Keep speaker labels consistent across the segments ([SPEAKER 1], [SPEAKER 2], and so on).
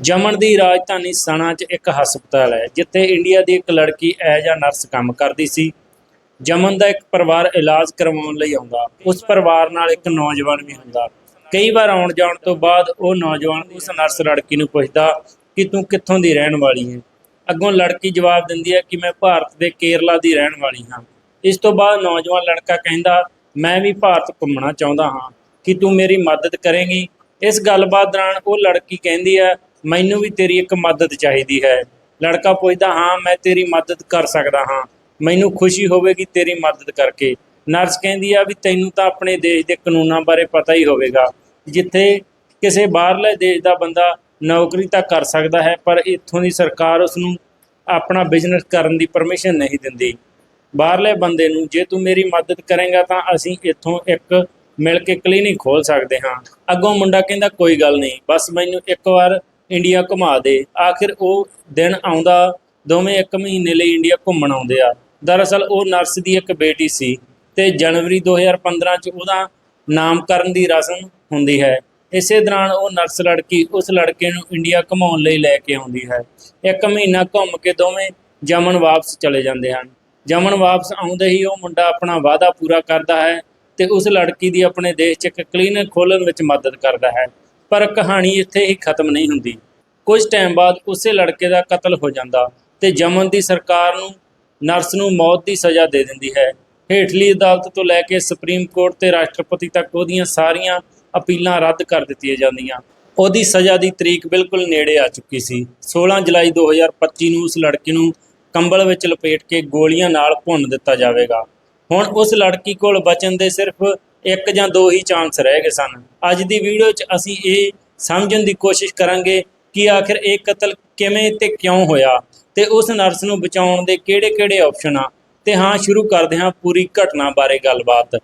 [SPEAKER 1] ਜਮਨ ਦੀ ਰਾਜਧਾਨੀ ਸਣਾ 'ਚ ਇੱਕ ਹਸਪਤਾਲ ਹੈ, ਜਿੱਥੇ ਇੰਡੀਆ ਦੀ ਇੱਕ ਲੜਕੀ ਐਜ ਆ ਨਰਸ ਕੰਮ ਕਰਦੀ ਸੀ। ਜਮਨ ਦਾ ਇੱਕ ਪਰਿਵਾਰ ਇਲਾਜ ਕਰਵਾਉਣ ਲਈ ਆਉਂਦਾ, ਉਸ ਪਰਿਵਾਰ ਨਾਲ ਇੱਕ ਨੌਜਵਾਨ ਵੀ ਹੁੰਦਾ। ਕਈ ਵਾਰ ਆਉਣ ਜਾਣ ਤੋਂ ਬਾਅਦ ਉਹ ਨੌਜਵਾਨ ਉਸ ਨਰਸ ਲੜਕੀ ਨੂੰ ਪੁੱਛਦਾ ਕਿ ਤੂੰ ਕਿੱਥੋਂ ਦੀ ਰਹਿਣ ਵਾਲੀ ਹੈ ਅੱਗੋਂ ਲੜਕੀ ਜਵਾਬ ਦਿੰਦੀ ਹੈ ਕਿ ਮੈਂ ਭਾਰਤ ਦੇ ਕੇਰਲਾ ਦੀ ਰਹਿਣ ਵਾਲੀ ਹਾਂ। ਇਸ ਤੋਂ ਬਾਅਦ ਨੌਜਵਾਨ ਲੜਕਾ ਕਹਿੰਦਾ, ਮੈਂ ਵੀ ਭਾਰਤ ਘੁੰਮਣਾ ਚਾਹੁੰਦਾ ਹਾਂ, ਕਿ ਤੂੰ ਮੇਰੀ ਮਦਦ ਕਰੇਂਗੀ? ਇਸ ਗੱਲਬਾਤ ਦੌਰਾਨ ਉਹ ਲੜਕੀ ਕਹਿੰਦੀ ਹੈ ਮੈਨੂੰ ਵੀ ਤੇਰੀ ਇੱਕ ਮਦਦ ਚਾਹੀਦੀ ਹੈ। ਲੜਕਾ ਪੁੱਛਦਾ, ਹਾਂ, ਮੈਂ ਤੇਰੀ ਮਦਦ ਕਰ ਸਕਦਾ ਹਾਂ। ਮੈਨੂੰ ਖੁਸ਼ੀ ਹੋਵੇਗੀ ਤੇਰੀ ਮਦਦ ਕਰਕੇ। ਨਰਸ ਕਹਿੰਦੀ ਆ ਵੀ ਤੈਨੂੰ ਤਾਂ ਆਪਣੇ ਦੇਸ਼ ਦੇ ਕਾਨੂੰਨਾਂ ਬਾਰੇ ਪਤਾ ਹੀ ਹੋਵੇਗਾ। ਜਿੱਥੇ ਕਿਸੇ ਬਾਹਰਲੇ ਦੇਸ਼ ਦਾ ਬੰਦਾ ਨੌਕਰੀ ਤਾਂ ਕਰ ਸਕਦਾ ਹੈ, ਪਰ ਇੱਥੋਂ ਦੀ ਸਰਕਾਰ ਉਸ ਨੂੰ ਆਪਣਾ ਬਿਜ਼ਨਸ ਕਰਨ ਦੀ ਪਰਮਿਸ਼ਨ ਨਹੀਂ ਦਿੰਦੀ। ਬਾਹਰਲੇ ਬੰਦੇ ਨੂੰ, ਜੇ ਤੂੰ ਮੇਰੀ ਮਦਦ ਕਰੇਗਾ ਤਾਂ ਅਸੀਂ ਇੱਥੋਂ ਇੱਕ ਮਿਲ ਕੇ ਕਲੀਨਿਕ ਖੋਲ ਸਕਦੇ ਹਾਂ। ਅੱਗੋਂ ਮੁੰਡਾ ਕਹਿੰਦਾ, ਕੋਈ ਗੱਲ ਨਹੀਂ, ਬਸ ਮੈਨੂੰ ਇੱਕ ਵਾਰ ਇੰਡੀਆ ਘੁਮਾ ਦੇ। ਆਖਿਰ ਉਹ ਦਿਨ ਆਉਂਦਾ, ਦੋਵੇਂ ਇੱਕ ਮਹੀਨੇ ਲਈ ਇੰਡੀਆ ਘੁੰਮਣ ਆਉਂਦੇ ਆ। ਦਰਅਸਲ ਉਹ ਨਰਸ ਦੀ ਇੱਕ ਬੇਟੀ ਸੀ ਤੇ ਜਨਵਰੀ 2015 ਚ ਉਹਦਾ ਨਾਮਕਰਨ ਦੀ ਰਸਮ ਹੁੰਦੀ ਹੈ। ਇਸੇ ਦੌਰਾਨ ਉਹ ਨਰਸ ਲੜਕੀ, ਉਸ ਲੜਕੇ ਨੂੰ ਇੰਡੀਆ ਘੁਮਾਉਣ ਲਈ ਲੈ ਕੇ ਆਉਂਦੀ ਹੈ। ਇੱਕ ਮਹੀਨਾ ਘੁੰਮ ਕੇ ਦੋਵੇਂ ਜਮਨ ਵਾਪਸ ਚਲੇ ਜਾਂਦੇ ਹਨ। ਜਮਨ ਵਾਪਸ ਆਉਂਦੇ ਹੀ ਉਹ ਮੁੰਡਾ ਆਪਣਾ ਵਾਅਦਾ ਪੂਰਾ ਕਰਦਾ ਹੈ ਤੇ ਉਸ ਲੜਕੀ ਦੀ ਆਪਣੇ ਦੇਸ਼ 'ਚ ਇੱਕ ਕਲੀਨਿਕ ਖੋਲ੍ਹਣ ਵਿੱਚ ਮਦਦ ਕਰਦਾ ਹੈ। ਪਰ ਕਹਾਣੀ ਇੱਥੇ ਹੀ ਖਤਮ ਨਹੀਂ ਹੁੰਦੀ। ਕੁਝ ਟਾਈਮ ਬਾਅਦ ਉਸੇ ਲੜਕੇ ਦਾ ਕਤਲ ਹੋ ਜਾਂਦਾ ਤੇ ਜਮਨ ਦੀ ਸਰਕਾਰ ਨੂੰ, ਨਰਸ ਨੂੰ ਮੌਤ ਦੀ ਸਜ਼ਾ ਦੇ ਦਿੰਦੀ ਹੈ। ਹੇਠਲੀ ਅਦਾਲਤ ਤੋਂ ਲੈ ਕੇ ਸੁਪਰੀਮ ਕੋਰਟ ਤੇ ਰਾਸ਼ਟਰਪਤੀ ਤੱਕ ਉਹਦੀਆਂ ਸਾਰੀਆਂ ਅਪੀਲਾਂ ਰੱਦ ਕਰ ਦਿੱਤੀਆਂ ਜਾਂਦੀਆਂ। ਉਹਦੀ ਸਜ਼ਾ ਦੀ ਤਰੀਕ ਬਿਲਕੁਲ ਨੇੜੇ ਆ ਚੁੱਕੀ ਸੀ। 16 ਜੁਲਾਈ 2025 ਨੂੰ ਉਸ ਲੜਕੀ ਨੂੰ ਕੰਬਲ ਵਿੱਚ ਲਪੇਟ ਕੇ ਗੋਲੀਆਂ ਨਾਲ ਭੁੰਨ ਦਿੱਤਾ ਜਾਵੇਗਾ। ਹੁਣ ਉਸ ਲੜਕੀ ਕੋਲ ਬਚਣ ਦੇ ਸਿਰਫ ਇੱਕ ਜਾਂ ਦੋ ਹੀ ਚਾਂਸ ਰਹਿ ਗਏ ਸਨ। ਅੱਜ ਦੀ ਵੀਡੀਓ 'ਚ ਅਸੀਂ ਇਹ ਸਮਝਣ ਦੀ ਕੋਸ਼ਿਸ਼ ਕਰਾਂਗੇ ਕਿ ਆਖਿਰ ਇਹ ਕਤਲ ਕਿਵੇਂ ਤੇ ਕਿਉਂ ਹੋਇਆ ਤੇ ਉਸ ਨਰਸ ਨੂੰ ਬਚਾਉਣ ਦੇ ਕਿਹੜੇ-ਕਿਹੜੇ ਆਪਸ਼ਨ ਆ। ਤੇ ਹਾਂ, ਸ਼ੁਰੂ ਕਰਦੇ ਹਾਂ ਪੂਰੀ ਘਟਨਾ ਬਾਰੇ ਗੱਲਬਾਤ।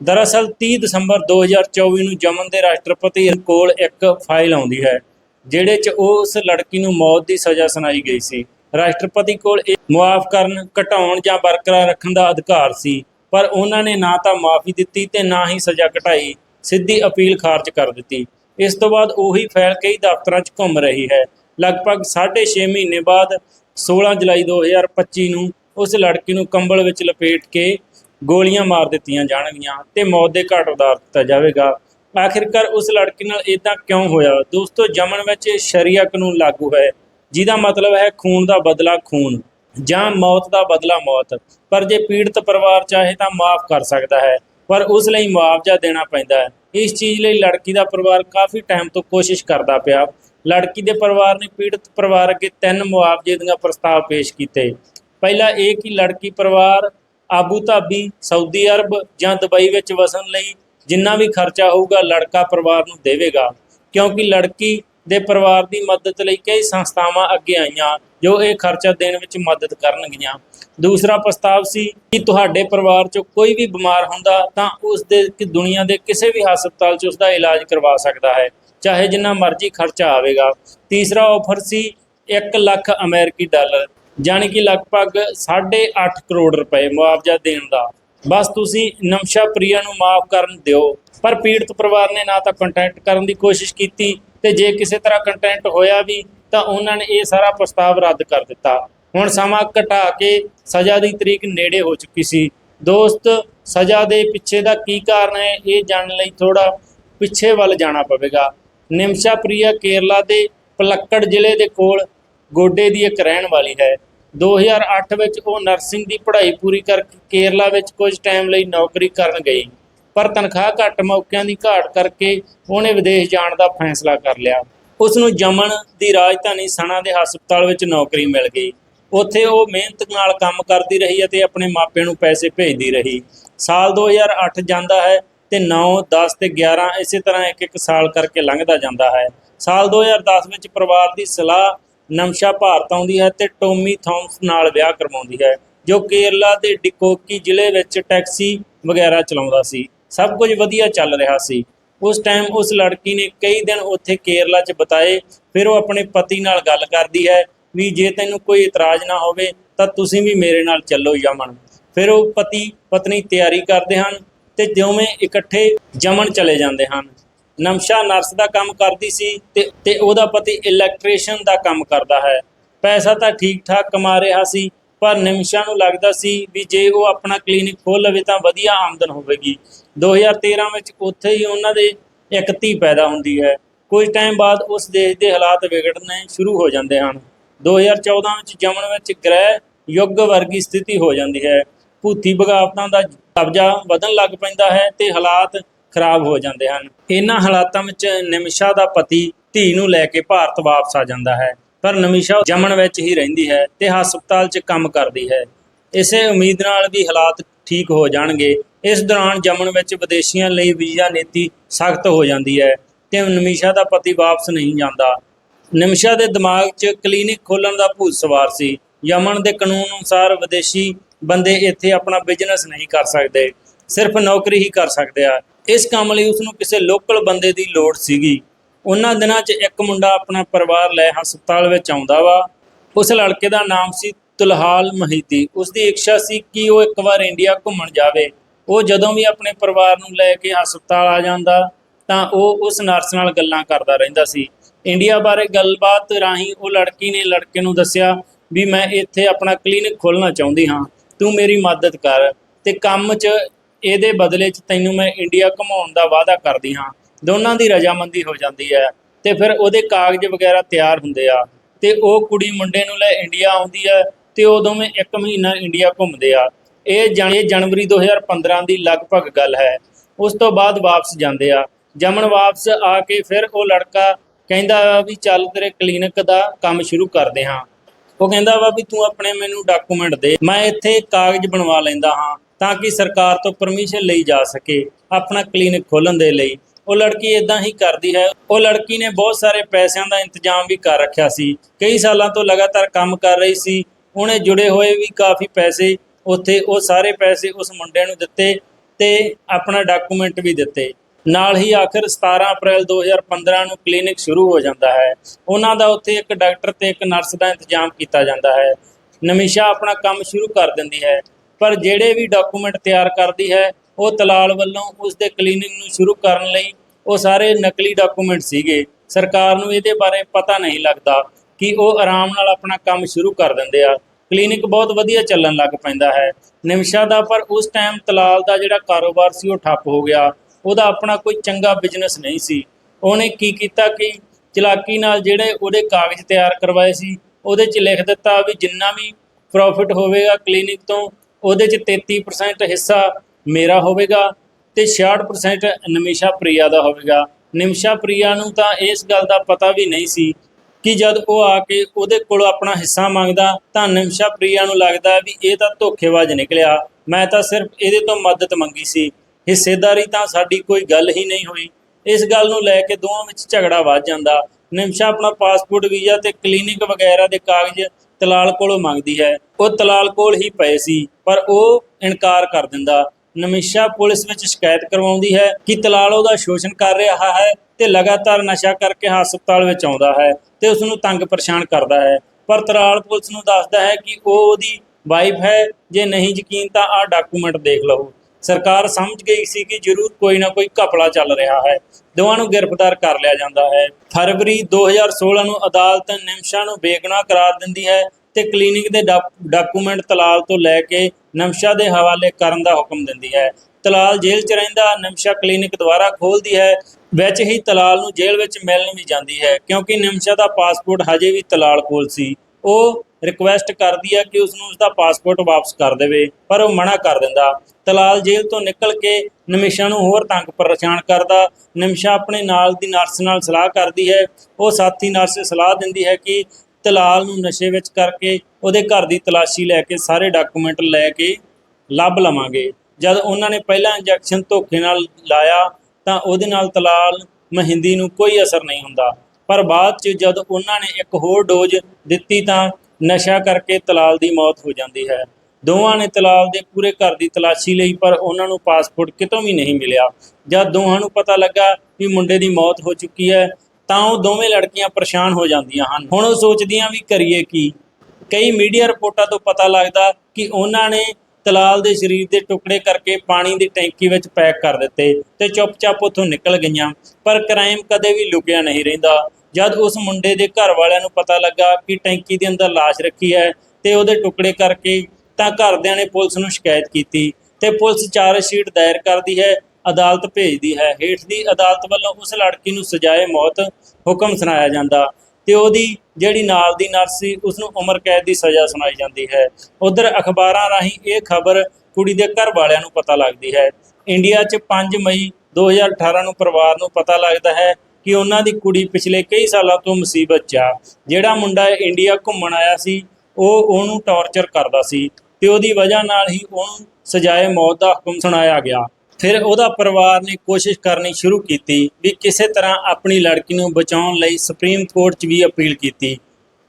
[SPEAKER 1] ਦਰਅਸਲ 30 ਦਸੰਬਰ 2024 ਨੂੰ ਜਮਨ ਦੇ ਰਾਸ਼ਟਰਪਤੀ ਕੋਲ ਇੱਕ ਫਾਈਲ ਆਉਂਦੀ ਹੈ, ਜਿਹੜੇ 'ਚ ਉਸ ਲੜਕੀ ਨੂੰ ਮੌਤ ਦੀ ਸਜ਼ਾ ਸੁਣਾਈ ਗਈ ਸੀ। ਰਾਸ਼ਟਰਪਤੀ ਕੋਲ ਇਹ ਮੁਆਫ ਕਰਨ, ਘਟਾਉਣ ਜਾਂ ਬਰਕਰਾਰ ਰੱਖਣ ਦਾ ਅਧਿਕਾਰ ਸੀ। ਪਰ ਉਹਨਾਂ ਨੇ ਨਾ ਤਾਂ ਮਾਫੀ ਦਿੱਤੀ ਤੇ ਨਾ ਹੀ ਸਜ਼ਾ ਘਟਾਈ ਸਿੱਧੀ ਅਪੀਲ ਖਾਰਜ ਕਰ ਦਿੱਤੀ। ਇਸ ਤੋਂ ਬਾਅਦ ਉਹੀ ਫਾਈਲ ਕਈ ਦਫ਼ਤਰਾਂ 'ਚ ਘੁੰਮ ਰਹੀ ਹੈ। ਲਗਭਗ 6.5 ਮਹੀਨੇ ਬਾਅਦ 16 ਜੁਲਾਈ 2025 ਨੂੰ ਉਸ ਲੜਕੀ ਨੂੰ ਕੰਬਲ ਵਿੱਚ ਲਪੇਟ ਕੇ ਗੋਲੀਆਂ ਮਾਰ ਦਿੱਤੀਆਂ ਜਾਣਗੀਆਂ ਤੇ ਮੌਤ ਦੇ ਘਾਟ ਉਤਾਰ ਦਿੱਤਾ ਜਾਵੇਗਾ। ਆਖਿਰਕਾਰ ਉਸ ਲੜਕੀ ਨਾਲ ਇਦਾਂ ਕਿਉਂ ਹੋਇਆ? ਦੋਸਤੋ, ਜਮਨ ਵਿੱਚ ਸ਼ਰੀਆ ਕਾਨੂੰਨ ਲਾਗੂ ਹੈ। ਜਿਹਦਾ ਮਤਲਬ ਹੈ ਖੂਨ ਦਾ ਬਦਲਾ ਖੂਨ। ਜਾਂ ਮੌਤ ਦਾ ਬਦਲਾ ਮੌਤ, ਪਰ ਜੇ ਪੀੜਤ ਪਰਿਵਾਰ ਚਾਹੇ ਤਾਂ ਮਾਫ ਕਰ ਸਕਦਾ ਹੈ, ਪਰ ਉਸ ਲਈ ਮੁਆਵਜ਼ਾ ਦੇਣਾ ਪੈਂਦਾ ਹੈ। ਇਸ ਚੀਜ਼ ਲਈ ਲੜਕੀ ਦਾ ਪਰਿਵਾਰ ਕਾਫੀ ਟਾਈਮ ਤੋਂ ਕੋਸ਼ਿਸ਼ ਕਰਦਾ ਪਿਆ। ਲੜਕੀ ਦੇ ਪਰਿਵਾਰ ਨੇ ਪੀੜਤ ਪਰਿਵਾਰ ਅੱਗੇ ਤਿੰਨ ਮੁਆਵਜ਼ੇ ਦੀਆਂ ਪ੍ਰਸਤਾਵ ਪੇਸ਼ ਕੀਤੇ। ਪਹਿਲਾ ਇਹ ਕਿ ਲੜਕੀ ਪਰਿਵਾਰ ਆਬੂ ਧਾਬੀ, ਸਾਊਦੀ ਅਰਬ ਜਾਂ ਦੁਬਈ ਵਿੱਚ ਵਸਣ ਲਈ ਜਿੰਨਾ ਵੀ ਖਰਚਾ ਹੋਊਗਾ ਲੜਕਾ ਪਰਿਵਾਰ ਨੂੰ ਦੇਵੇਗਾ, ਕਿਉਂਕਿ ਲੜਕੀ ਦੇ ਪਰਿਵਾਰ ਦੀ ਮਦਦ ਲਈ ਕਈ ਸੰਸਥਾਵਾਂ ਅੱਗੇ ਆਈਆਂ। ਜੋ ਇਹ ਖਰਚਾ ਦੇਣ ਵਿੱਚ ਮਦਦ ਕਰਨਗੀਆਂ। ਦੂਸਰਾ ਪ੍ਰਸਤਾਵ ਸੀ ਕਿ ਤੁਹਾਡੇ ਪਰਿਵਾਰ 'ਚੋਂ ਕੋਈ ਵੀ ਬਿਮਾਰ ਹੁੰਦਾ ਤਾਂ ਉਸ ਦੇ ਦੁਨੀਆ ਦੇ ਕਿਸੇ ਵੀ ਹਸਪਤਾਲ 'ਚ ਉਸ ਦਾ ਇਲਾਜ ਕਰਵਾ ਸਕਦਾ ਹੈ, ਚਾਹੇ ਜਿੰਨਾ ਮਰਜ਼ੀ ਖਰਚਾ ਆਵੇਗਾ। ਤੀਸਰਾ ਆਫਰ ਸੀ 1 ਲੱਖ ਅਮਰੀਕੀ ਡਾਲਰ, ਜਾਣੀ ਕਿ ਲਗਭਗ 8.5 ਕਰੋੜ ਰੁਪਏ ਮੁਆਵਜ਼ਾ ਦੇਣ ਦਾ। ਬਸ ਤੁਸੀਂ ਨਮਸ਼ਾ ਪ੍ਰਿਆ ਨੂੰ ਮਾਫ ਕਰਨ ਦਿਓ। ਪਰ ਪੀੜਤ ਪਰਿਵਾਰ ਨੇ ਨਾ ਤਾਂ ਕੰਟੈਕਟ ਕਰਨ ਦੀ ਕੋਸ਼ਿਸ਼ ਕੀਤੀ ਤੇ ਜੇ ਕਿਸੇ ਤਰ੍ਹਾਂ ਕੰਟੈਂਟ ਹੋਇਆ ਵੀ ਤਾਂ ਉਹਨਾਂ ਨੇ ਇਹ ਸਾਰਾ ਪ੍ਰਸਤਾਵ ਰੱਦ ਕਰ ਦਿੱਤਾ। ਹੁਣ ਸਮਾਂ ਘਟਾ ਕੇ ਸਜ਼ਾ ਦੀ ਤਰੀਕ ਨੇੜੇ ਹੋ ਚੁੱਕੀ ਸੀ। ਦੋਸਤ, ਸਜ਼ਾ ਦੇ ਪਿੱਛੇ ਦਾ ਕੀ ਕਾਰਨ ਹੈ, ਇਹ ਜਾਣਨ ਲਈ ਥੋੜਾ ਪਿੱਛੇ ਵੱਲ ਜਾਣਾ ਪਵੇਗਾ। ਨਿਮਸ਼ਾ ਪ੍ਰਿਆ ਕੇਰਲਾ ਦੇ ਪਲੱਕੜ ਜ਼ਿਲ੍ਹੇ ਦੇ ਕੋਲ ਗੋਡੇ ਦੀ ਇੱਕ ਰਹਿਣ ਵਾਲੀ ਹੈ। 2008 ਵਿੱਚ ਉਹ ਨਰਸਿੰਗ ਦੀ ਪੜ੍ਹਾਈ ਪੂਰੀ ਕਰਕੇ ਕੇਰਲਾ ਵਿੱਚ ਕੁਝ ਟਾਈਮ ਲਈ ਨੌਕਰੀ ਕਰਨ ਗਈ। ਪਰ ਤਨਖਾਹ ਘੱਟ ਮੌਕਿਆਂ ਦੀ ਘਾਟ ਕਰਕੇ ਉਹਨੇ ਵਿਦੇਸ਼ ਜਾਣ ਦਾ ਫੈਸਲਾ ਕਰ ਲਿਆ। ਉਸ ਨੂੰ ਜਮਨ ਦੀ ਰਾਜਧਾਨੀ ਸਣਾ ਦੇ ਹਸਪਤਾਲ ਵਿੱਚ ਨੌਕਰੀ ਮਿਲ ਗਈ। ਉੱਥੇ ਉਹ ਮਿਹਨਤ ਨਾਲ ਕੰਮ ਕਰਦੀ ਰਹੀ ਅਤੇ ਆਪਣੇ ਮਾਪਿਆਂ ਨੂੰ ਪੈਸੇ ਭੇਜਦੀ ਰਹੀ। ਸਾਲ 2008 ਜਾਂਦਾ ਹੈ ਤੇ 9 10 ਤੇ 11 ਇਸੇ ਤਰ੍ਹਾਂ ਇੱਕ ਇੱਕ ਸਾਲ ਕਰਕੇ ਲੰਘਦਾ ਜਾਂਦਾ ਹੈ। ਸਾਲ 2010 ਵਿੱਚ ਪਰਿਵਾਰ ਦੀ ਸਲਾਹ ਨਮਸ਼ਾ ਭਾਰਤ ਆਉਂਦੀ ਹੈ ਤੇ ਟੋਮੀ ਥੌਮਸ ਨਾਲ ਵਿਆਹ ਕਰਵਾਉਂਦੀ ਹੈ, ਜੋ ਕੇਰਲਾ ਦੇ ਡਿਕੋਕੀ ਜ਼ਿਲ੍ਹੇ ਵਿੱਚ ਟੈਕਸੀ ਵਗੈਰਾ ਚਲਾਉਂਦਾ ਸੀ। ਸਭ ਕੁਝ ਵਧੀਆ ਚੱਲ ਰਿਹਾ ਸੀ। ਉਸ ਟਾਈਮ ਉਸ ਲੜਕੀ ਨੇ ਕਈ ਦਿਨ ਉੱਥੇ ਕੇਰਲਾ 'ਚ ਬਿਤਾਏ, ਫਿਰ ਉਹ ਆਪਣੇ ਪਤੀ ਨਾਲ ਗੱਲ ਕਰਦੀ ਹੈ ਵੀ ਜੇ ਤੈਨੂੰ ਕੋਈ ਇਤਰਾਜ਼ ਨਾ ਹੋਵੇ ਤਾਂ ਤੁਸੀਂ ਵੀ ਮੇਰੇ ਨਾਲ ਚੱਲੋ ਯਮਨ। ਫਿਰ ਉਹ ਪਤੀ, ਪਤਨੀ ਤਿਆਰੀ ਕਰਦੇ ਹਨ ਤੇ ਦੋਵੇਂ ਇਕੱਠੇ ਯਮਨ ਚਲੇ ਜਾਂਦੇ ਹਨ। ਨਮਸ਼ਾ ਨਰਸ ਦਾ ਕੰਮ ਕਰਦੀ ਸੀ ਤੇ ਤੇ ਉਹਦਾ ਪਤੀ ਇਲੈਕਟ੍ਰੀਸ਼ੀਅਨ ਦਾ ਕੰਮ ਕਰਦਾ ਹੈ। ਪੈਸਾ ਤਾਂ ਠੀਕ ਠਾਕ ਕਮਾ ਰਿਹਾ ਸੀ ਪਰ ਨਿਮਸ਼ਾ ਨੂੰ ਲੱਗਦਾ ਸੀ ਵੀ ਜੇ ਉਹ ਆਪਣਾ ਕਲੀਨਿਕ ਖੋਲ੍ਹ ਲਵੇ ਤਾਂ ਵਧੀਆ ਆਮਦਨ ਹੋਵੇਗੀ। 2013 ਵਿੱਚ ਉੱਥੇ ਹੀ ਉਹਨਾਂ ਦੇ ਇੱਕ ਧੀ ਪੈਦਾ ਹੁੰਦੀ ਹੈ। ਕੁਝ ਟਾਈਮ ਬਾਅਦ ਉਸ ਦੇਸ਼ ਦੇ ਹਾਲਾਤ ਵਿਗੜਨੇ ਸ਼ੁਰੂ ਹੋ ਜਾਂਦੇ ਹਨ। 2014 ਵਿੱਚ ਯਮਨ ਵਿੱਚ ਗ੍ਰਹਿ ਯੁੱਗ ਵਰਗੀ ਸਥਿਤੀ ਹੋ ਜਾਂਦੀ ਹੈ। ਭੂਤੀ ਬਗਾਵਤਾਂ ਦਾ ਕਬਜ਼ਾ ਵਧਣ ਲੱਗ ਪੈਂਦਾ ਹੈ ਤੇ ਹਾਲਾਤ ਖਰਾਬ ਹੋ ਜਾਂਦੇ ਹਨ। ਇਹਨਾਂ ਹਾਲਾਤਾਂ ਵਿੱਚ ਨਿਮਸ਼ਾ ਦਾ ਪਤੀ ਧੀ ਨੂੰ ਲੈ ਕੇ ਭਾਰਤ ਵਾਪਸ ਆ ਜਾਂਦਾ ਹੈ। ਪਰ ਨਿਮਿਸ਼ਾ ਯਮਨ ਵਿੱਚ ਹੀ ਰਹਿੰਦੀ ਹੈ ਤੇ ਹਸਪਤਾਲ 'ਚ ਕੰਮ ਕਰਦੀ ਹੈ। ਇਸੇ ਉਮੀਦ ਨਾਲ ਵੀ ਹਾਲਾਤ ਠੀਕ ਹੋ ਜਾਣਗੇ। ਇਸ ਦੌਰਾਨ ਯਮਨ ਵਿੱਚ ਵਿਦੇਸ਼ੀਆਂ ਲਈ ਵੀਜ਼ਾ ਨੀਤੀ ਸਖਤ ਹੋ ਜਾਂਦੀ ਹੈ ਤੇ ਨਮਿਸ਼ਾ ਦਾ ਪਤੀ ਵਾਪਸ ਨਹੀਂ ਜਾਂਦਾ। ਨਮਿਸ਼ਾ ਦੇ ਦਿਮਾਗ 'ਚ ਕਲੀਨਿਕ ਖੋਲਣ ਦਾ ਭੂਤ ਸਵਾਰ ਸੀ। ਯਮਨ ਦੇ ਕਾਨੂੰਨ ਅਨੁਸਾਰ ਵਿਦੇਸ਼ੀ ਬੰਦੇ ਇੱਥੇ ਆਪਣਾ ਬਿਜ਼ਨਸ ਨਹੀਂ ਕਰ ਸਕਦੇ, ਸਿਰਫ ਨੌਕਰੀ ਹੀ ਕਰ ਸਕਦੇ ਆ। ਇਸ ਕੰਮ ਲਈ ਉਸ ਨੂੰ ਕਿਸੇ ਲੋਕਲ ਬੰਦੇ ਦੀ ਲੋੜ ਸੀਗੀ। ਉਹਨਾਂ ਦਿਨਾਂ 'ਚ ਇੱਕ ਮੁੰਡਾ ਆਪਣਾ ਪਰਿਵਾਰ ਲੈ ਹਸਪਤਾਲ ਵਿੱਚ ਆਉਂਦਾ ਵਾ। ਉਸ ਲੜਕੇ ਦਾ ਨਾਮ ਸੀ ਤੁਲਹਾਲ ਮਹੀਤੀ ਉਸ ਦੀ ਇੱਛਾ ਸੀ ਕਿ ਉਹ ਇੱਕ ਵਾਰ ਇੰਡੀਆ ਘੁੰਮਣ ਜਾਵੇ। ਉਹ ਜਦੋਂ ਵੀ ਆਪਣੇ ਪਰਿਵਾਰ ਨੂੰ ਲੈ ਕੇ ਹਸਪਤਾਲ ਆ ਜਾਂਦਾ, ਤਾਂ ਉਹ ਉਸ ਨਰਸ ਨਾਲ ਗੱਲਾਂ ਕਰਦਾ ਰਹਿੰਦਾ ਸੀ। ਇੰਡੀਆ ਬਾਰੇ ਗੱਲਬਾਤ ਰਾਹੀਂ ਉਹ ਲੜਕੀ ਨੇ ਲੜਕੇ ਨੂੰ ਦੱਸਿਆ ਵੀ ਮੈਂ ਇੱਥੇ ਆਪਣਾ ਕਲੀਨਿਕ ਖੋਲ੍ਹਣਾ ਚਾਹੁੰਦੀ ਹਾਂ। ਤੂੰ ਮੇਰੀ ਮਦਦ ਕਰ ਤੇ ਕੰਮ 'ਚ ਇਹਦੇ ਬਦਲੇ 'ਚ ਤੈਨੂੰ ਮੈਂ ਇੰਡੀਆ ਘੁਮਾਉਣ ਦਾ ਵਾਅਦਾ ਕਰਦੀ ਹਾਂ। ਦੋਨਾਂ ਦੀ ਰਜਾਮੰਦੀ ਹੋ ਜਾਂਦੀ ਹੈ ਤੇ ਫਿਰ ਉਹਦੇ ਕਾਗਜ਼ ਵਗੈਰਾ ਤਿਆਰ ਹੁੰਦੇ ਆ ਤੇ ਉਹ ਕੁੜੀ ਮੁੰਡੇ ਨੂੰ ਲੈ ਇੰਡੀਆ ਆਉਂਦੀ ਹੈ ਤੇ ਉਹ ਦੋਵੇਂ ਇੱਕ ਮਹੀਨਾ ਇੰਡੀਆ ਘੁੰਮਦੇ ਆ। ਇਹ ਜਨ- ਇਹ ਜਨਵਰੀ 2015 ਦੀ ਲਗਭਗ ਗੱਲ ਹੈ। ਉਸ ਤੋਂ ਬਾਅਦ ਵਾਪਸ ਜਾਂਦੇ ਆ। ਜਮਨ ਵਾਪਸ ਆ ਕੇ ਫਿਰ ਉਹ ਲੜਕਾ ਕਹਿੰਦਾ ਵਾ ਵੀ ਚੱਲ ਤੇਰੇ ਕਲੀਨਿਕ ਦਾ ਕੰਮ ਸ਼ੁਰੂ ਕਰਦੇ ਹਾਂ। ਉਹ ਕਹਿੰਦਾ ਵਾ ਵੀ ਤੂੰ ਆਪਣੇ ਮੈਨੂੰ ਡਾਕੂਮੈਂਟ ਦੇ। ਮੈਂ ਇੱਥੇ ਕਾਗਜ਼ ਬਣਵਾ ਲੈਂਦਾ ਹਾਂ ਤਾਂ ਕਿ ਸਰਕਾਰ ਤੋਂ ਪਰਮਿਸ਼ਨ ਲਈ ਜਾ ਸਕੇ ਆਪਣਾ ਕਲੀਨਿਕ ਖੋਲਣ ਦੇ ਲਈ। ਉਹ ਲੜਕੀ ਇਦਾਂ ਹੀ ਕਰਦੀ ਹੈ। ਉਹ ਲੜਕੀ ਨੇ ਬਹੁਤ ਸਾਰੇ ਪੈਸਿਆਂ ਦਾ ਇੰਤਜ਼ਾਮ ਵੀ ਕਰ ਰੱਖਿਆ ਸੀ। ਕਈ ਸਾਲਾਂ ਤੋਂ ਲਗਾਤਾਰ ਕੰਮ ਕਰ ਰਹੀ ਸੀ। ਉਹਨੇ ਜੁੜੇ ਹੋਏ ਵੀ ਕਾਫੀ ਪੈਸੇ ਉੱਥੇ, ਉਹ ਸਾਰੇ ਪੈਸੇ ਉਸ ਮੁੰਡੇ ਨੂੰ ਦਿੱਤੇ ਤੇ ਆਪਣਾ ਡਾਕੂਮੈਂਟ ਵੀ ਦਿੱਤੇ। ਨਾਲ ਹੀ ਆਖਰ 17 ਅਪ੍ਰੈਲ 2015 ਨੂੰ ਕਲੀਨਿਕ ਸ਼ੁਰੂ ਹੋ ਜਾਂਦਾ ਹੈ। ਉਹਨਾਂ ਦਾ ਉੱਥੇ ਇੱਕ ਡਾਕਟਰ ਤੇ ਇੱਕ ਨਰਸ ਦਾ ਇੰਤਜ਼ਾਮ ਕੀਤਾ ਜਾਂਦਾ ਹੈ। ਨਮੀਸ਼ਾ ਆਪਣਾ ਕੰਮ ਸ਼ੁਰੂ ਕਰ ਦਿੰਦੀ ਹੈ। ਪਰ ਜਿਹੜੇ ਵੀ ਡਾਕੂਮੈਂਟ ਤਿਆਰ ਕਰਦੀ ਹੈ ਉਹ ਤਲਾਲ ਵੱਲੋਂ ਉਸ ਦੇ ਕਲੀਨਿਕ ਨੂੰ ਸ਼ੁਰੂ ਕਰਨ ਲਈ ਉਹ ਸਾਰੇ ਨਕਲੀ ਡਾਕੂਮੈਂਟ ਸੀਗੇ। ਸਰਕਾਰ ਨੂੰ ਇਹਦੇ ਬਾਰੇ ਪਤਾ ਨਹੀਂ ਲੱਗਦਾ ਕਿ ਉਹ ਆਰਾਮ ਨਾਲ ਆਪਣਾ ਕੰਮ ਸ਼ੁਰੂ ਕਰ ਦਿੰਦੇ ਆ। ਕਲੀਨਿਕ ਬਹੁਤ ਵਧੀਆ ਚੱਲਣ ਲੱਗ ਪੈਂਦਾ ਹੈ। ਨਿਮਸ਼ਾ ਦਾ ਪਰ ਉਸ ਟਾਈਮ ਤਲਾਲ ਦਾ ਜਿਹੜਾ ਕਾਰੋਬਾਰ ਸੀ ਉਹ ਠੱਪ ਹੋ ਗਿਆ। ਉਹਦਾ ਆਪਣਾ ਕੋਈ ਚੰਗਾ ਬਿਜ਼ਨਸ ਨਹੀਂ ਸੀ। ਉਹਨੇ ਕੀ ਕੀਤਾ ਕਿ ਚਲਾਕੀ ਨਾਲ ਜਿਹੜੇ ਉਹਦੇ ਕਾਗਜ਼ ਤਿਆਰ ਕਰਵਾਏ ਸੀ, ਉਹਦੇ 'ਚ ਲਿਖ ਦਿੱਤਾ ਵੀ ਜਿੰਨਾ ਵੀ ਪ੍ਰੋਫਿਟ ਹੋਵੇਗਾ ਕਲੀਨਿਕ ਤੋਂ, ਉਹਦੇ 'ਚ 33% ਹਿੱਸਾ ਮੇਰਾ ਹੋਵੇਗਾ ਤੇ 66% ਨਿਮਿਸ਼ਾ ਪ੍ਰਿਆ ਦਾ ਹੋਵੇਗਾ। ਨਿਮਿਸ਼ਾ ਪ੍ਰਿਆ ਨੂੰ ਤਾਂ ਇਸ ਗੱਲ ਦਾ ਪਤਾ ਵੀ ਨਹੀਂ ਸੀ ਕਿ ਜਦ ਉਹ ਆ ਕੇ ਉਹਦੇ ਕੋਲ ਆਪਣਾ ਹਿੱਸਾ ਮੰਗਦਾ ਤਾਂ ਨਿਮਸ਼ਾ ਪ੍ਰਿਆ ਨੂੰ ਲੱਗਦਾ ਵੀ ਇਹ ਤਾਂ ਧੋਖੇਬਾਜ਼ ਨਿਕਲਿਆ। ਮੈਂ ਤਾਂ ਸਿਰਫ ਇਹਦੇ ਤੋਂ ਮਦਦ ਮੰਗੀ ਸੀ। ਹਿੱਸੇਦਾਰੀ ਤਾਂ ਸਾਡੀ ਕੋਈ ਗੱਲ ਹੀ ਨਹੀਂ ਹੋਈ। ਇਸ ਗੱਲ ਨੂੰ ਲੈ ਕੇ ਦੋਵਾਂ ਵਿੱਚ ਝਗੜਾ ਵੱਧ ਜਾਂਦਾ। ਨਿਮਸ਼ਾ ਆਪਣਾ ਪਾਸਪੋਰਟ, ਵੀਜ਼ਾ ਤੇ ਕਲੀਨਿਕ ਵਗੈਰਾ ਦੇ ਕਾਗਜ਼ ਤਲਾਲ ਕੋਲੋਂ ਮੰਗਦੀ ਹੈ। ਉਹ ਤਲਾਲ ਕੋਲ ਹੀ ਪਏ ਸੀ, ਪਰ ਉਹ ਇਨਕਾਰ ਕਰ ਦਿੰਦਾ। ਨਮਿਸ਼ਾ ਪੁਲਿਸ ਵਿੱਚ ਸ਼ਿਕਾਇਤ ਕਰਵਾਉਂਦੀ ਹੈ ਕਿ ਤਲਾਲ ਉਹਦਾ ਸ਼ੋਸ਼ਣ ਕਰ ਰਿਹਾ ਹੈ ਤੇ ਲਗਾਤਾਰ ਨਸ਼ਾ ਕਰਕੇ ਹਸਪਤਾਲ ਵਿੱਚ ਆਉਂਦਾ ਹੈ ਤੇ ਉਸ ਨੂੰ ਤੰਗ ਪਰੇਸ਼ਾਨ ਕਰਦਾ ਹੈ। ਪਰ ਤਲਾਲ ਪੁਲਿਸ ਨੂੰ ਦੱਸਦਾ ਹੈ ਕਿ ਉਹ ਉਹਦੀ ਵਾਈਫ ਹੈ। ਜੇ ਨਹੀਂ ਯਕੀਨ ਤਾਂ ਆਹ ਡਾਕੂਮੈਂਟ ਦੇਖ ਲਓ। ਸਰਕਾਰ ਸਮਝ ਗਈ ਸੀ ਕਿ ਜ਼ਰੂਰ ਕੋਈ ਨਾ ਕੋਈ ਘਪਲਾ ਚੱਲ ਰਿਹਾ ਹੈ। ਦੋਵਾਂ ਨੂੰ ਗ੍ਰਿਫਤਾਰ ਕਰ ਲਿਆ ਜਾਂਦਾ ਹੈ। ਫਰਵਰੀ 2016 ਨੂੰ ਅਦਾਲਤ ਨਿਮਸ਼ਾ ਨੂੰ ਬੇਗੁਨਾਹ ਕਰਾਰ ਦਿੰਦੀ ਹੈ ਤੇ ਕਲੀਨਿਕ ਦੇ ਡਾਕ- ਡਾਕੂਮੈਂਟ ਤਲਾਲ ਤੋਂ ਲੈ ਕੇ ਨਮਸ਼ਾ ਦੇ ਹਵਾਲੇ ਕਰਨ ਦਾ ਹੁਕਮ ਦਿੰਦੀ ਹੈ। ਤਲਾਲ ਜੇਲ੍ਹ 'ਚ ਰਹਿੰਦਾ, ਨਮਸ਼ਾ ਕਲੀਨਿਕ ਦੁਬਾਰਾ ਖੋਲਦੀ ਹੈ, ਵਿੱਚ ਹੀ ਤਲਾਲ ਨੂੰ ਜੇਲ੍ਹ ਵਿੱਚ ਮਿਲਣ ਵੀ ਜਾਂਦੀ ਹੈ, ਕਿਉਂਕਿ ਨਿਮਸ਼ਾ ਦਾ ਪਾਸਪੋਰਟ ਹਜੇ ਵੀ ਤਲਾਲ ਕੋਲ ਸੀ। ਉਹ ਰਿਕੁਐਸਟ ਕਰਦੀ ਹੈ ਕਿ ਉਸ ਨੂੰ ਉਸਦਾ ਪਾਸਪੋਰਟ ਵਾਪਸ ਕਰ ਦੇਵੇ, ਪਰ ਉਹ ਮਨਾ ਕਰ ਦਿੰਦਾ। ਤਲਾਲ ਜੇਲ੍ਹ ਤੋਂ ਨਿਕਲ ਕੇ ਨਮਿਸ਼ਾ ਨੂੰ ਹੋਰ ਤੰਗ ਪਰੇਸ਼ਾਨ ਕਰਦਾ। ਨਿਮਿਸ਼ਾ ਆਪਣੇ ਨਾਲ ਦੀ ਨਰਸ ਨਾਲ ਸਲਾਹ ਕਰਦੀ ਹੈ। ਉਹ ਸਾਥੀ ਨਰਸ ਸਲਾਹ ਦਿੰਦੀ ਹੈ ਕਿ ਤਲਾਲ ਨੂੰ ਨਸ਼ੇ ਵਿੱਚ ਕਰਕੇ ਉਹਦੇ ਘਰ ਦੀ ਤਲਾਸ਼ੀ ਲੈ ਕੇ ਸਾਰੇ ਡਾਕੂਮੈਂਟ ਲੈ ਕੇ ਲੱਭ ਲਵਾਂਗੇ। ਜਦ ਉਹਨਾਂ ਨੇ ਪਹਿਲਾ ਇੰਜੈਕਸ਼ਨ ਧੋਖੇ ਨਾਲ ਲਾਇਆ, ਤਾਂ ਉਹਦੇ ਨਾਲ ਤਲਾਲ ਮਹਿੰਦੀ ਨੂੰ ਕੋਈ ਅਸਰ ਨਹੀਂ ਹੁੰਦਾ। ਪਰ ਬਾਅਦ ਚ ਜਦ ਉਹਨਾਂ ਨੇ ਇੱਕ ਹੋਰ ਡੋਜ਼ ਦਿੱਤੀ, ਤਾਂ ਨਸ਼ਾ ਕਰਕੇ ਤਲਾਲ ਦੀ ਮੌਤ ਹੋ ਜਾਂਦੀ ਹੈ। ਦੋਵਾਂ ਨੇ ਤਲਾਲ ਦੇ ਪੂਰੇ ਘਰ ਦੀ ਤਲਾਸ਼ੀ ਲਈ, ਪਰ ਉਹਨਾਂ ਨੂੰ ਪਾਸਪੋਰਟ ਕਿਤੋਂ ਵੀ ਨਹੀਂ ਮਿਲਿਆ। ਜਦ ਦੋਹਾਂ ਨੂੰ ਪਤਾ ਲੱਗਾ ਕਿ ਮੁੰਡੇ ਦੀ ਮੌਤ ਹੋ ਚੁੱਕੀ ਹੈ ਤਾਂ ਉਹ ਦੋਵੇਂ ਲੜਕੀਆਂ ਪਰੇਸ਼ਾਨ ਹੋ ਜਾਂਦੀਆਂ ਹਨ। ਹੁਣ ਉਹ ਸੋਚਦੀਆਂ ਵੀ ਕਰੀਏ ਕੀ? ਕਈ ਮੀਡੀਆ ਰਿਪੋਰਟਾਂ ਤੋਂ ਪਤਾ ਲੱਗਦਾ ਕਿ ਉਹਨਾਂ ਨੇ ਤਲਾਲ ਦੇ ਸਰੀਰ ਦੇ ਟੁਕੜੇ ਕਰਕੇ ਪਾਣੀ ਦੀ ਟੈਂਕੀ ਵਿੱਚ ਪੈਕ ਕਰ ਦਿੱਤੇ ਤੇ ਚੁੱਪਚਾਪ ਉੱਥੋਂ ਨਿਕਲ ਗਈਆਂ, ਪਰ ਕ੍ਰਾਈਮ ਕਦੇ ਵੀ ਲੁਕਿਆ ਨਹੀਂ ਰਹਿੰਦਾ। ਜਦ ਉਸ ਮੁੰਡੇ ਦੇ ਘਰ ਵਾਲਿਆਂ ਨੂੰ ਪਤਾ ਲੱਗਾ ਕਿ ਟੈਂਕੀ ਦੇ ਅੰਦਰ ਲਾਸ਼ ਰੱਖੀ ਹੈ ਤੇ ਉਹਦੇ ਟੁਕੜੇ ਕਰਕੇ ਤਾਂ ਘਰਦਿਆਂ ਨੇ ਪੁਲਿਸ ਨੂੰ ਸ਼ਿਕਾਇਤ ਕੀਤੀ ਤੇ ਪੁਲਿਸ ਚਾਰਜ ਸ਼ੀਟ ਦਾਇਰ ਕਰਦੀ ਹੈ ਅਦਾਲਤ ਭੇਜਦੀ ਹੈ। ਹੇਠ ਦੀ ਅਦਾਲਤ ਵੱਲੋਂ ਉਸ ਲੜਕੀ ਨੂੰ ਸਜ਼ਾਏ ਮੌਤ ਹੁਕਮ ਸੁਣਾਇਆ ਜਾਂਦਾ। ਤੇ ਉਹਦੀ ਜਿਹੜੀ ਨਾਲ ਦੀ ਨਰਸ ਸੀ ਉਸ ਨੂੰ ਉਮਰ ਕੈਦ ਦੀ ਸਜ਼ਾ ਸੁਣਾਈ ਜਾਂਦੀ ਹੈ। ਉਧਰ ਅਖਬਾਰਾਂ ਰਾਹੀਂ ਇਹ ਖਬਰ ਕੁੜੀ ਦੇ ਘਰ ਵਾਲਿਆਂ ਨੂੰ ਪਤਾ ਲੱਗਦੀ ਹੈ। ਇੰਡੀਆ 'ਚ 5 ਮਈ 2018 ਨੂੰ ਪਰਿਵਾਰ ਨੂੰ ਪਤਾ ਲੱਗਦਾ ਹੈ ਕਿ ਉਹਨਾਂ ਦੀ ਕੁੜੀ ਪਿਛਲੇ ਕਈ ਸਾਲਾਂ ਤੋਂ ਮੁਸੀਬਤ 'ਚ ਆ। ਜਿਹੜਾ ਮੁੰਡਾ ਇੰਡੀਆ ਘੁੰਮਣ ਆਇਆ ਸੀ, ਉਹ ਉਹਨੂੰ ਟੌਰਚਰ ਕਰਦਾ ਸੀ ਤੇ ਉਹਦੀ ਵਜ੍ਹਾ ਨਾਲ ਹੀ ਉਹਨੂੰ ਸਜ਼ਾਏ ਮੌਤ ਦਾ ਹੁਕਮ ਸੁਣਾਇਆ ਗਿਆ। ਫਿਰ ਉਹਦਾ ਪਰਿਵਾਰ ਨੇ ਕੋਸ਼ਿਸ਼ ਕਰਨੀ ਸ਼ੁਰੂ ਕੀਤੀ ਵੀ ਕਿਸੇ ਤਰ੍ਹਾਂ ਆਪਣੀ ਲੜਕੀ ਨੂੰ ਬਚਾਉਣ ਲਈ ਸੁਪਰੀਮ ਕੋਰਟ 'ਚ ਵੀ ਅਪੀਲ ਕੀਤੀ।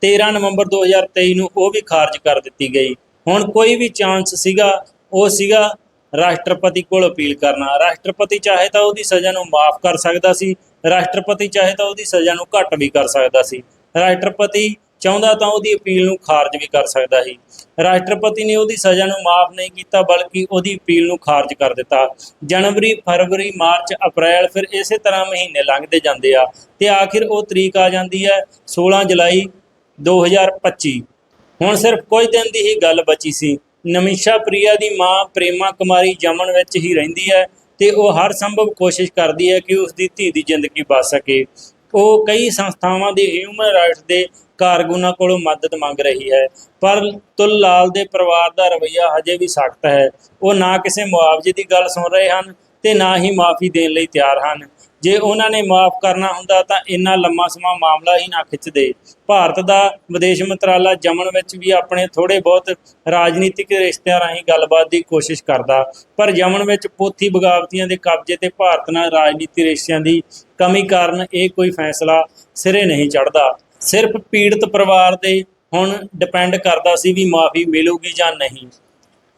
[SPEAKER 1] 13 ਨਵੰਬਰ 2023 ਨੂੰ ਉਹ ਵੀ ਖਾਰਜ ਕਰ ਦਿੱਤੀ ਗਈ। ਹੁਣ ਕੋਈ ਵੀ ਚਾਂਸ ਸੀਗਾ, ਉਹ ਸੀਗਾ ਰਾਸ਼ਟਰਪਤੀ ਕੋਲ ਅਪੀਲ ਕਰਨਾ। ਰਾਸ਼ਟਰਪਤੀ ਚਾਹੇ ਤਾਂ ਉਹਦੀ ਸਜ਼ਾ ਨੂੰ ਮਾਫ ਕਰ ਸਕਦਾ ਸੀ, ਰਾਸ਼ਟਰਪਤੀ ਚਾਹੇ ਤਾਂ ਉਹਦੀ ਸਜ਼ਾ ਨੂੰ ਘੱਟ ਵੀ ਕਰ ਸਕਦਾ ਸੀ। ਰਾਸ਼ਟਰਪਤੀ ਚਾਹੁੰਦਾ ਤਾਂ ਉਹਦੀ ਅਪੀਲ ਨੂੰ ਖਾਰਜ ਵੀ ਕਰ ਸਕਦਾ ਸੀ। ਰਾਸ਼ਟਰਪਤੀ ਨੇ ਉਹਦੀ ਸਜ਼ਾ ਨੂੰ ਮਾਫ ਨਹੀਂ ਕੀਤਾ, ਬਲਕਿ ਉਹਦੀ ਅਪੀਲ ਨੂੰ ਖਾਰਜ ਕਰ ਦਿੱਤਾ। ਜਨਵਰੀ, ਫਰਵਰੀ, ਮਾਰਚ, ਅਪ੍ਰੈਲ ਫਿਰ ਇਸੇ ਤਰ੍ਹਾਂ ਮਹੀਨੇ ਲੰਘਦੇ ਜਾਂਦੇ ਆ ਤੇ ਆਖਿਰ ਉਹ ਤਰੀਕ ਆ ਜਾਂਦੀ ਹੈ 16 ਜੁਲਾਈ 2025 ਹੁਣ ਸਿਰਫ ਕੁਝ ਦਿਨ ਦੀ ਹੀ ਗੱਲ ਬਚੀ ਸੀ। ਨਮਿਸ਼ਾ ਪ੍ਰਿਆ ਦੀ ਮਾਂ ਪ੍ਰੇਮਾ ਕੁਮਾਰੀ ਜਮਨ ਵਿੱਚ ਹੀ ਰਹਿੰਦੀ ਹੈ ਤੇ ਉਹ ਹਰ ਸੰਭਵ ਕੋਸ਼ਿਸ਼ ਕਰਦੀ ਹੈ ਕਿ ਉਸ ਦੀ ਧੀ ਦੀ ਜ਼ਿੰਦਗੀ ਬਚ ਸਕੇ। ਉਹ ਕਈ ਸੰਸਥਾਵਾਂ ਦੇ ਹਿਊਮਨ ਰਾਈਟਸ ਦੇ ਕਾਰਗੁਨਾਂ ਕੋਲੋਂ ਮਦਦ ਮੰਗ ਰਹੀ ਹੈ। ਪਰ ਤੁਲ ਲਾਲ ਦੇ ਪਰਿਵਾਰ ਦਾ ਰਵੱਈਆ ਹਜੇ ਵੀ ਸਖਤ ਹੈ। ਉਹ ਨਾ ਕਿਸੇ ਮੁਆਵਜ਼ੇ ਦੀ ਗੱਲ ਸੁਣ ਰਹੇ ਹਨ ਤੇ ਨਾ ਹੀ ਮਾਫੀ ਦੇਣ ਲਈ ਤਿਆਰ ਹਨ। ਜੇ ਉਹਨਾਂ ਨੇ ਮਾਫ ਕਰਨਾ ਹੁੰਦਾ ਤਾਂ ਇੰਨਾ ਲੰਮਾ ਸਮਾਂ ਮਾਮਲਾ ਹੀ ਨਾ ਖਿੱਚਦੇ। ਭਾਰਤ ਦਾ ਵਿਦੇਸ਼ ਮੰਤਰਾਲਾ ਜਮਨ ਵਿੱਚ ਵੀ ਆਪਣੇ ਥੋੜੇ ਬਹੁਤ ਰਾਜਨੀਤਿਕ ਰਿਸ਼ਤਿਆਂ ਰਾਹੀਂ ਗੱਲਬਾਤ ਦੀ ਕੋਸ਼ਿਸ਼ ਕਰਦਾ। ਪਰ ਜਮਨ ਵਿੱਚ ਪੋਥੀ ਬਗਾਵਤੀਆਂ ਦੇ ਕਬਜ਼ੇ ਤੇ ਭਾਰਤ ਨਾਲ ਰਾਜਨੀਤੀ ਰਿਸ਼ਤਿਆਂ ਦੀ ਕਮੀ ਕਾਰਨ ਇਹ ਕੋਈ ਫੈਸਲਾ ਸਿਰੇ ਨਹੀਂ ਚੜਦਾ ਸਿਰਫ ਪੀੜਤ ਪਰਿਵਾਰ ਦੇ ਹੁਣ ਡਿਪੈਂਡ ਕਰਦਾ ਸੀ ਵੀ ਮਾਫੀ ਮਿਲੂਗੀ ਜਾਂ ਨਹੀਂ।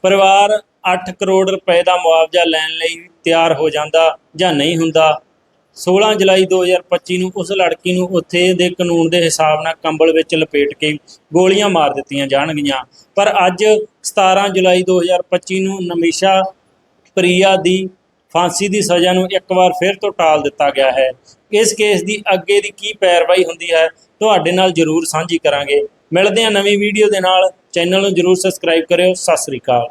[SPEAKER 1] ਪਰਿਵਾਰ 8 ਕਰੋੜ ਰੁਪਏ ਦਾ ਮੁਆਵਜ਼ਾ ਲੈਣ ਲਈ ਤਿਆਰ ਹੋ ਜਾਂਦਾ ਜਾਂ ਨਹੀਂ ਹੁੰਦਾ 16 ਜੁਲਾਈ 2025 ਨੂੰ ਉਸ ਲੜਕੀ ਨੂੰ ਉੱਥੇ ਦੇ ਕਾਨੂੰਨ ਦੇ ਹਿਸਾਬ ਨਾਲ ਕੰਬਲ ਵਿੱਚ ਲਪੇਟ ਕੇ ਗੋਲੀਆਂ ਮਾਰ ਦਿੱਤੀਆਂ ਜਾਣਗੀਆਂ। ਪਰ ਅੱਜ 17 ਜੁਲਾਈ 2025 ਨੂੰ ਨਮੀਸ਼ਾ ਪ੍ਰਿਆ ਦੀ ਫਾਂਸੀ ਦੀ ਸਜ਼ਾ ਨੂੰ ਇੱਕ ਵਾਰ ਫਿਰ ਤੋਂ ਟਾਲ ਦਿੱਤਾ ਗਿਆ ਹੈ। ਇਸ ਕੇਸ ਦੀ ਅੱਗੇ ਦੀ ਕੀ ਪੈਰਵਾਈ ਹੁੰਦੀ ਹੈ, ਤੁਹਾਡੇ ਨਾਲ ਜਰੂਰ ਸਾਂਝੀ ਕਰਾਂਗੇ। ਮਿਲਦੇ ਹਾਂ ਨਵੀਂ ਵੀਡੀਓ ਦੇ ਨਾਲ। ਚੈਨਲ ਨੂੰ ਜਰੂਰ ਸਬਸਕ੍ਰਾਈਬ ਕਰਿਓ। ਸਤਿ ਸ੍ਰੀ ਅਕਾਲ।